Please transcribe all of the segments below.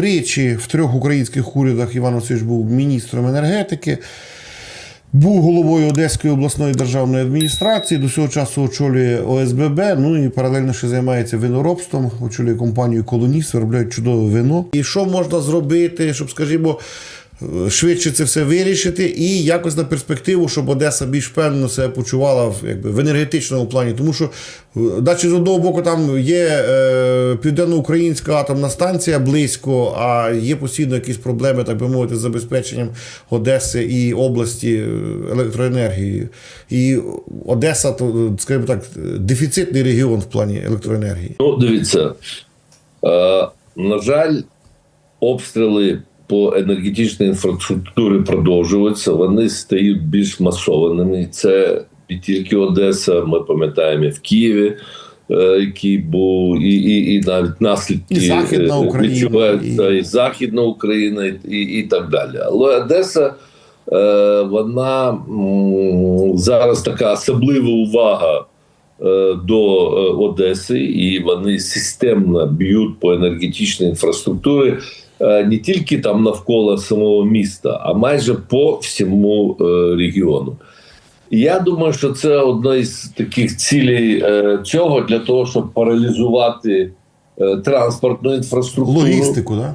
Тричі в трьох українських урядах Іван Васильович був міністром енергетики, був головою Одеської обласної державної адміністрації, до цього часу очолює ОСББ, ну і паралельно ще займається виноробством, очолює компанію Колоніст, виробляють чудове вино. І що можна зробити, щоб, скажімо, швидше це все вирішити, і якось на перспективу, щоб Одеса більш впевнено себе почувала якби, в енергетичному плані. Тому що, е, наче з одного боку, там є е, південноукраїнська атомна станція близько, а є постійно якісь проблеми, так би мовити, з забезпеченням Одеси і області е, електроенергією. І Одеса, то, скажімо так, дефіцитний регіон в плані електроенергії. Ну, дивіться, е, на жаль, обстріли по енергетичній інфраструктурі продовжуються, вони стають більш масованими. Це не тільки Одеса, ми пам'ятаємо і в Києві, е, який був, і, і, і навіть наслідки І Західна е, Україна, і- і... Західна Україна, і, і, і так далі. Але Одеса. е, Вона зараз така особлива увага до Одеси, і вони системно б'ють по енергетичній інфраструктурі не тільки там навколо самого міста, а майже по всьому е, регіону. Я думаю, що це одна із таких цілей е, цього для того, щоб паралізувати е, транспортну інфраструктуру Логістику. Да?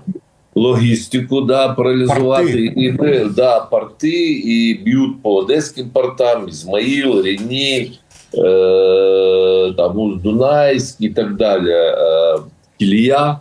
логістику, да, паралізувати Порти. і да, порти, і б'ють по одеським портам, Ізмаїл, Рені, е, там Усть-Дунайськ і так далі. Е, Кілія.